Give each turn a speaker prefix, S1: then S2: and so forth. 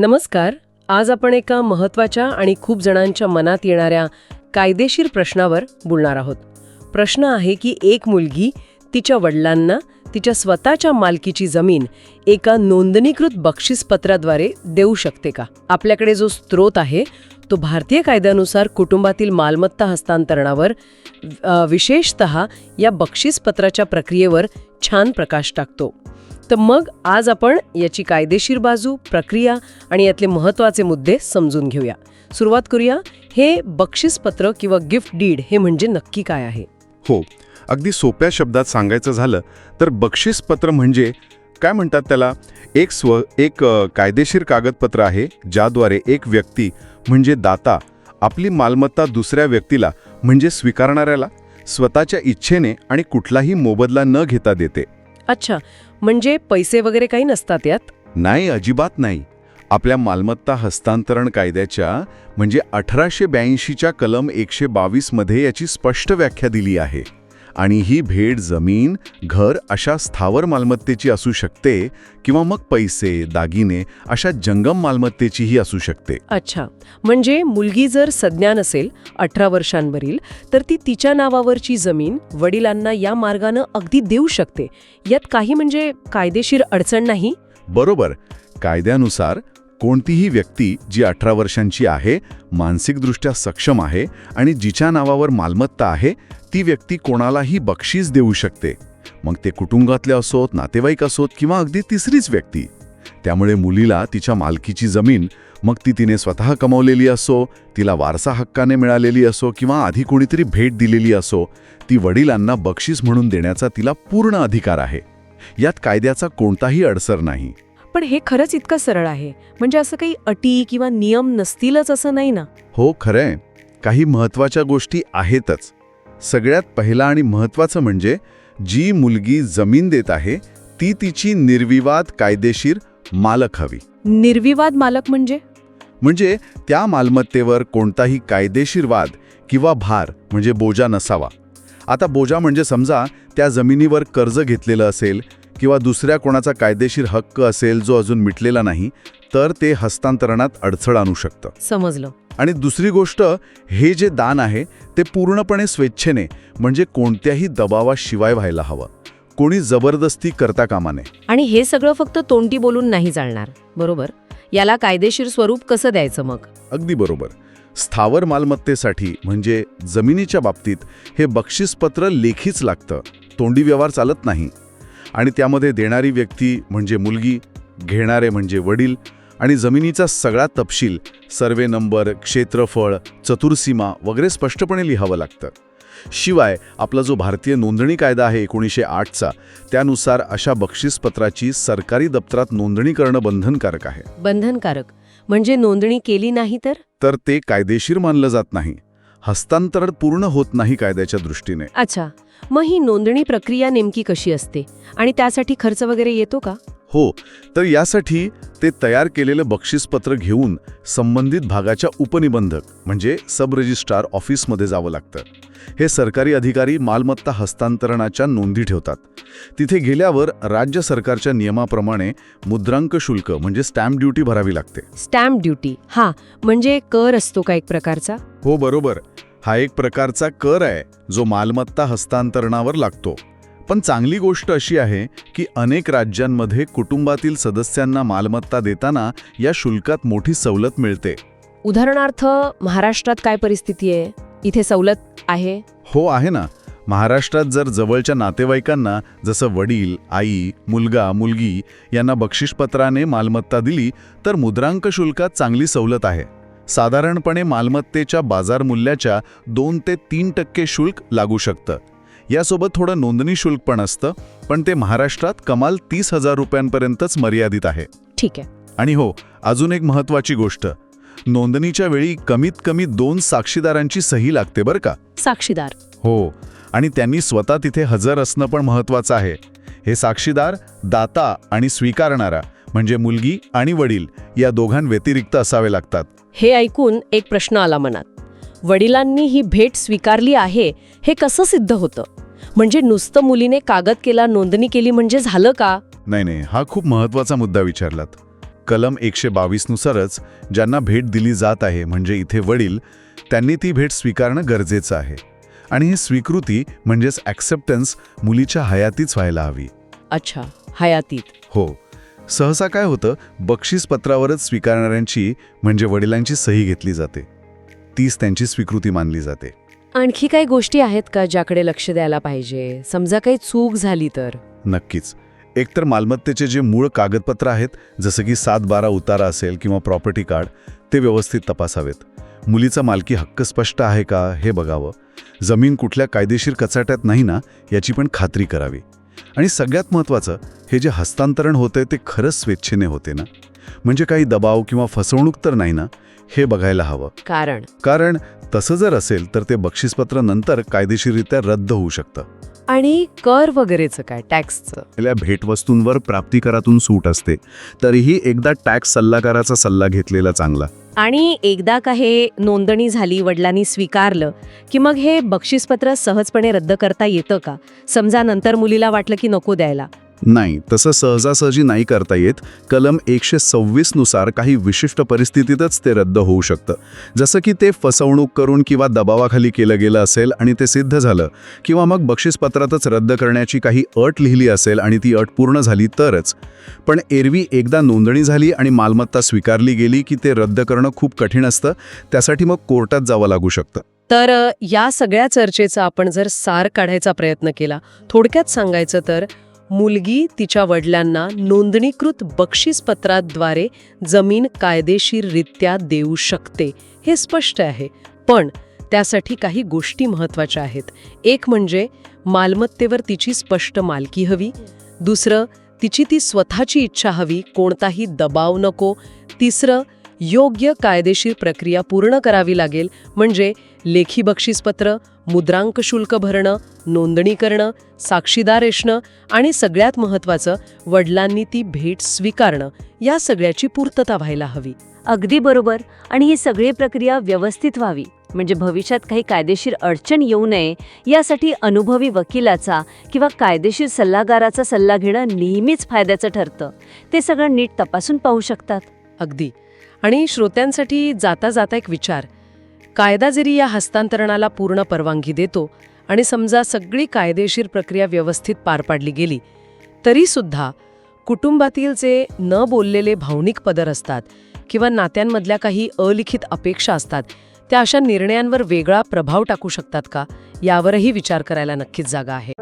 S1: नमस्कार. आज आपण एका महत्त्वाच्या आणि खूप जणांच्या मनात येणाऱ्या कायदेशीर प्रश्नावर बोलणार आहोत. प्रश्न आहे की एक मुलगी तिच्या वडिलांना तिच्या स्वतःच्या मालकीची जमीन एका नोंदणीकृत बक्षीसपत्राद्वारे देऊ शकते का? आपल्याकडे जो स्रोत आहे तो भारतीय कायद्यानुसार कुटुंबातील मालमत्ता हस्तांतरणावर विशेषत विशेषतः या बक्षीसपत्राच्या प्रक्रियेवर छान प्रकाश टाकतो. तर मग आज आपण याची कायदेशीर बाजू प्रक्रिया आणि यातले महत्त्वाचे मुद्दे समजून घेऊया. सुरुवात करूया. हे बक्षीसपत्र किंवा गिफ्ट डीड हे म्हणजे नक्की काय आहे?
S2: हो. अगदी सोप्या शब्दात सांगायचं झालं तर बक्षीसपत्र म्हणजे काय म्हणतात त्याला? एक स्व एक कायदेशीर कागदपत्र आहे ज्याद्वारे एक व्यक्ती म्हणजे दाता आपली मालमत्ता दुसऱ्या व्यक्तीला म्हणजे स्वीकारणाऱ्याला स्वतःच्या इच्छेने आणि कुठलाही मोबदला न घेता देते.
S1: अच्छा म्हणजे पैसे वगैरे काही नसतात यात?
S2: नाही अजिबात नाही. आपल्या मालमत्ता हस्तांतरण कायद्याच्या म्हणजे अठराशे ब्याऐंशीच्या कलम एकशे बावीसमध्ये याची स्पष्ट व्याख्या दिली आहे. आणि ही भेट जमीन घर अशा स्थावर मालमत्तेची असू शकते किंवा मग पैसे दागिने अशा जंगम मालमत्तेचीही असू शकते.
S1: अच्छा. म्हणजे मुलगी जर सज्ञा नसेल अठरा वर्षांवरील तर ती तिच्या नावावरची जमीन वडिलांना या मार्गानं अगदी देऊ शकते. यात काही म्हणजे कायदेशीर अडचण नाही?
S2: बरोबर. कायद्यानुसार कोणतीही व्यक्ती जी अठरा वर्षांची आहे मानसिकदृष्ट्या सक्षम आहे आणि जिच्या नावावर मालमत्ता आहे ती व्यक्ती कोणालाही बक्षीस देऊ शकते. मग ते कुटुंबातले असोत नातेवाईक असोत किंवा अगदी तिसरीच व्यक्ती. त्यामुळे मुलीला तिच्या मालकीची जमीन मग ती तिने स्वतः कमावलेली असो तिला वारसा हक्काने मिळालेली असो किंवा आधी कोणीतरी भेट दिलेली असो ती वडिलांना बक्षीस म्हणून देण्याचा तिला पूर्ण अधिकार आहे. यात कायद्याचा कोणताही अडसर नाही.
S1: पण हे खरंच इतकं सरळ आहे. म्हणजे असं काही अटी किंवा नियम नसतीलच असं नाही ना?
S2: हो खरंय. काही महत्त्वाच्या गोष्टी आहेतच. सगळ्यात पहिला आणि महत्वाचं म्हणजे जी मुलगी जमीन देत आहे ती तिची निर्विवाद कायदेशीर मालक हवी.
S1: निर्विवाद मालक म्हणजे?
S2: म्हणजे त्या मालमत्तेवर कोणताही कायदेशीर वाद किंवा भार म्हणजे बोजा नसावा. आता बोजा म्हणजे समजा त्या जमिनीवर कर्ज घेतलेलं असेल किंवा दुसऱ्या कोणाचा कायदेशीर हक्क असेल जो अजून मिटलेला नाही तर ते हस्तांतरणात अडथळ आणू शकतं.
S1: समजलं.
S2: आणि दुसरी गोष्ट हे जे दान आहे ते पूर्णपणे स्वेच्छेने म्हणजे कोणत्याही दबावाशिवाय व्हायला हवं. कोणी जबरदस्ती करता कामा नये.
S1: आणि हे सगळं फक्त तोंडी बोलून नाही चालणार बरोबर? याला कायदेशीर स्वरूप कसं द्यायचं मग?
S2: अगदी बरोबर. स्थावर मालमत्तेसाठी म्हणजे जमिनीच्या बाबतीत हे बक्षीसपत्र लेखीच लागतं. तोंडी व्यवहार चालत नाही. आणि त्यामध्ये देणारी व्यक्ती म्हणजे मुलगी घेणारे म्हणजे वडील आणि जमिनीचा सगळा तपशील सर्वे नंबर क्षेत्रफळ चतुर्सीमा वगैरे स्पष्टपणे लिहावं लागतं. शिवाय आपला जो भारतीय नोंदणी कायदा आहे एकोणीसशे आठचा त्यानुसार अशा बक्षीसपत्राची सरकारी दप्तरात नोंदणी करणं बंधनकारक आहे.
S1: बंधनकारक. म्हणजे नोंदणी केली नाही तर?
S2: तर ते कायदेशीर मानलं जात नाही. हस्तांतरण पूर्ण होत नाही कायद्याच्या दृष्टीने.
S1: अच्छा. मग ही नोंदणी प्रक्रिया नेमकी कशी असते? आणि त्यासाठी खर्च वगैरे येतो का?
S2: हो तर यासाठी ते तयार केलेलं बक्षीसपत्र घेऊन संबंधित भागाच्या उपनिबंधक म्हणजे सब रजिस्ट्रार ऑफिसमध्ये जावं लागतं. हे सरकारी अधिकारी मालमत्ता हस्तांतरणाच्या नोंदी ठेवतात. तिथे गेल्यावर राज्य सरकारच्या नियमाप्रमाणे मुद्रांक शुल्क म्हणजे स्टॅम्प ड्युटी भरावी लागते.
S1: Stamp duty. हा म्हणजे कर असतो का एक प्रकारचा?
S2: हो बरोबर. हा एक प्रकारचा कर आहे जो मालमत्ता हस्तांतरणावर लागतो. पण चांगली गोष्ट अशी आहे की अनेक राज्यांमध्ये कुटुंबातील सदस्यांना मालमत्ता देताना या शुल्कात मोठी सवलत मिळते.
S1: उदाहरणार्थ महाराष्ट्रात काय परिस्थिती आहे? इथे सवलत आहे?
S2: हो आहे ना. महाराष्ट्रात जर जवळच्या नातेवाईकांना जसं वडील आई मुलगा मुलगी यांना बक्षीसपत्राने मालमत्ता दिली तर मुद्रांक शुल्कात चांगली सवलत आहे. साधारणपणे मालमत्तेच्या बाजार मूल्याच्या दोन ते तीन टक्के शुल्क लागू शकतं. यासोबत थोडं नोंदणी शुल्क पण असतं पण ते महाराष्ट्रात कमाल तीस हजार रुपयांपर्यंतच मर्यादित आहे.
S1: ठीक आहे.
S2: आणि हो अजून एक महत्वाची गोष्ट. नोंदणीच्या वेळी कमीत कमी दोन साक्षीदारांची सही लागते बरं का?
S1: साक्षीदार.
S2: हो आणि त्यांनी स्वतः तिथे हजर असणं पण महत्वाचं आहे. हे साक्षीदार दाता आणि स्वीकारणारा म्हणजे मुलगी आणि वडील या दोघांव्यतिरिक्त असावे लागतात.
S1: हे ऐकून एक प्रश्न आला मनात. वडिलांनी ही भेट स्वीकारली आहे हे कसं सिद्ध होतं? म्हणजे नुसतं मुलीने कागद केला नोंदणी केली म्हणजे झालं का?
S2: नाही नाही हा खूप महत्त्वाचा मुद्दा विचारलात. कलम एकशे बावीसनुसारच ज्यांना भेट दिली जात आहे म्हणजे इथे वडील त्यांनी ती भेट स्वीकारणं गरजेचं आहे. आणि ही स्वीकृती म्हणजेच ॲक्सेप्टन्स मुलीच्या हयातीच व्हायला हवी.
S1: अच्छा हयातीत.
S2: हो. सहसा काय होतं बक्षीसपत्रावरच स्वीकारणाऱ्यांची म्हणजे वडिलांची सही घेतली जाते. तीच त्यांची स्वीकृती मानली जाते.
S1: आणखी काही गोष्टी आहेत का ज्याकडे लक्ष द्यायला पाहिजे? समजा काही चूक झाली तर?
S2: नक्कीच. एकतर मालमत्तेचे जे मूळ कागदपत्र आहेत जसं की सात बारा उतारा असेल किंवा प्रॉपर्टी कार्ड ते व्यवस्थित तपासावेत. मुलीचा मालकी हक्क स्पष्ट आहे का हे बघावं. जमीन कुठल्या कायदेशीर कचाट्यात नाही ना याची पण खात्री करावी. आणि सगळ्यात महत्त्वाचं हे जे हस्तांतरण होतंय ते खरंच स्वेच्छेने होते ना? म्हणजे काही दबाव किंवा फसवणूक तर नाही ना? हे बघायला हवं.
S1: कारण?
S2: कारण तसं जर असेल तर ते बक्षीसपत्र नंतर कायदेशीररित्या रद्द होऊ शकतं.
S1: आणि कर वगैरेचं काय टॅक्सचं
S2: आपल्या भेटवस्तूंवर प्राप्तिकरातून सूट असते. तरीही एकदा टॅक्स सल्लागाराचा सल्ला घेतलेला चांगला.
S3: आणि एकदा का हे नोंदणी झाली वडिलांनी स्वीकारलं की मग हे बक्षीसपत्र सहजपणे रद्द करता येतं का? समजा नंतर मुलीला वाटलं की नको द्यायला.
S2: नाही तसं सहजासहजी नाही करता येत. कलम एकशे सव्वीसनुसार काही विशिष्ट परिस्थितीतच ते रद्द होऊ शकतं. जसं की ते फसवणूक करून किंवा दबावाखाली केलं गेलं असेल आणि ते सिद्ध झालं किंवा मग बक्षीसपत्रातच रद्द करण्याची काही अट लिहिली असेल आणि ती अट पूर्ण झाली तरच. पण एरवी एकदा नोंदणी झाली आणि मालमत्ता स्वीकारली गेली की ते रद्द करणं खूप कठीण असतं त्यासाठी मग कोर्टात जावं लागू शकतं.
S1: तर या सगळ्या चर्चेचा आपण जर सार काढायचा प्रयत्न केला थोडक्यात सांगायचं तर मुलगी तिच्या वडिलांना नोंदणीकृत बक्षीसपत्राद्वारे जमीन कायदेशीररित्या देऊ शकते हे स्पष्ट आहे. पण त्यासाठी काही गोष्टी महत्त्वाच्या आहेत. एक म्हणजे मालमत्तेवर तिची स्पष्ट मालकी हवी. दुसरं तिची ती स्वतःची इच्छा हवी कोणताही दबाव नको. तिसरं योग्य कायदेशीर प्रक्रिया पूर्ण करावी लागेल. म्हणजे लेखी बक्षीसपत्र मुद्रांक शुल्क भरणं नोंदणी करणं साक्षीदार असणं आणि सगळ्यात महत्त्वाचं वडिलांनी ती भेट स्वीकारणं या सगळ्याची पूर्तता व्हायला हवी.
S3: अगदी बरोबर. आणि ही सगळी प्रक्रिया व्यवस्थित व्हावी. म्हणजे भविष्यात काही कायदेशीर अडचण येऊ नये यासाठी अनुभवी वकिलाचा किंवा कायदेशीर सल्लागाराचा सल्ला घेणं नेहमीच फायद्याचं ठरतं. ते सगळं नीट तपासून पाहू शकतात.
S1: अगदी. आणि श्रोत्यांसाठी जाता जाता एक विचार. कायदा जरी या हस्तांतरणाला पूर्ण परवानगी देतो आणि समजा सगळी कायदेशीर प्रक्रिया व्यवस्थित पार पाडली गेली तरीसुद्धा कुटुंबातील जे न बोललेले भावनिक पदर असतात किंवा नात्यांमधल्या काही अलिखित अपेक्षा असतात त्या अशा निर्णयांवर वेगळा प्रभाव टाकू शकतात का यावरही विचार करायला नक्कीच जागा आहे.